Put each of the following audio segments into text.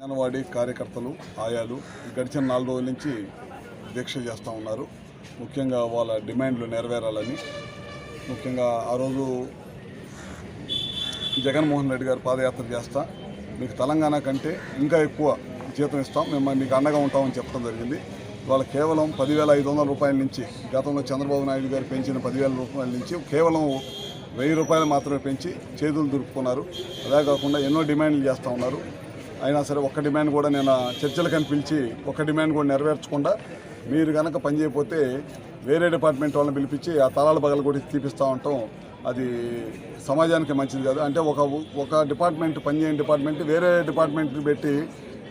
అంగన్వాడీ కార్యకర్తలు ఆయాలు గడిచిన నాలుగు రోజుల నుంచి దీక్ష చేస్తూ ఉన్నారు. ముఖ్యంగా వాళ్ళ డిమాండ్లు నెరవేరాలని. ముఖ్యంగా ఆ రోజు జగన్మోహన్ రెడ్డి గారు పాదయాత్ర చేస్తా. మీకు తెలంగాణ కంటే ఇంకా ఎక్కువ జీతం ఇస్తాం. మేము మీకు అండగా ఉంటామని చెప్పడం జరిగింది. వాళ్ళు కేవలం పదివేల ఐదు వందల రూపాయల నుంచి గతంలో చంద్రబాబు నాయుడు గారు పెంచిన పదివేల రూపాయల నుంచి కేవలం వెయ్యి రూపాయలు మాత్రమే పెంచి చేతులు దురుపుకున్నారు అదే కాకుండా ఎన్నో డిమాండ్లు చేస్తూ ఉన్నారు. అయినా సరే ఒక్క డిమాండ్ కూడా నేను చర్చలకని పిలిచి ఒక్క డిమాండ్ కూడా నెరవేర్చకుండా మీరు కనుక పని చేయకపోతే వేరే డిపార్ట్మెంట్ వాళ్ళని పిలిపించి ఆ తలాల బగలు కూడా తీపిస్తూ ఉంటాం. అది సమాజానికి మంచిది కాదు. అంటే ఒక ఒక డిపార్ట్మెంట్ పనిచేయని డిపార్ట్మెంట్ వేరే డిపార్ట్మెంట్ పెట్టి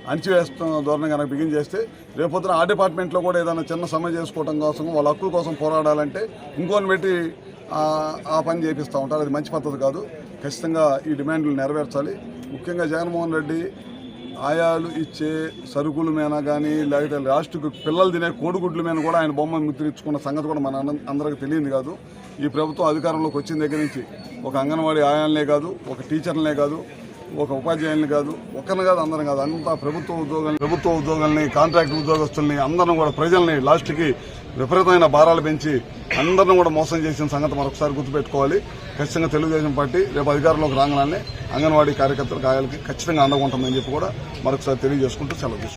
అణిచివేస్తున్న ధోరణి కనుక బిగిన్ చేస్తే రేపొద్దున ఆ డిపార్ట్మెంట్లో కూడా ఏదైనా చిన్న సమ్మె చేసుకోవడం కోసం వాళ్ళ హక్కుల కోసం పోరాడాలంటే ఇంకోని పెట్టి ఆ- ఆ పని చేపిస్తూ ఉంటారు. అది మంచి పద్ధతి కాదు. ఖచ్చితంగా ఈ డిమాండ్లు నెరవేర్చాలి. ముఖ్యంగా జగన్మోహన్ రెడ్డి ఆయాలు ఇచ్చే సరుకుల మీద కానీ లేకపోతే లాస్ట్కి పిల్లలు తినే కోడిగుడ్ల మీద కూడా ఆయన బొమ్మ ముద్రించుకున్న సంగతి కూడా మన అందరికి తెలియదు కాదు. ఈ ప్రభుత్వం అధికారంలోకి వచ్చిన దగ్గర నుంచి ఒక అంగన్వాడీ ఆయాలనే కాదు ఒక టీచర్లనే కాదు ఒక ఉపాధ్యాయుల్ని కాదు ఒకరిని కాదు అందరం కాదు. అంతా ప్రభుత్వ ఉద్యోగాలు ప్రభుత్వ ఉద్యోగాల్ని కాంట్రాక్ట్ ఉద్యోగస్తుల్ని అందరం కూడా ప్రజల్ని లాస్ట్కి విపరీతమైన భారాలు పెంచి అందరిని కూడా మోసం చేసిన సంగతి మరొకసారి గుర్తుపెట్టుకోవాలి. ఖచ్చితంగా తెలుగుదేశం పార్టీ రేపు అధికారంలోకి రాగానే అంగన్వాడీ కార్యకర్తల గాయాలకి ఖచ్చితంగా అండగా ఉంటుందని చెప్పి కూడా మరొకసారి తెలియజేసుకుంటూ సెలవు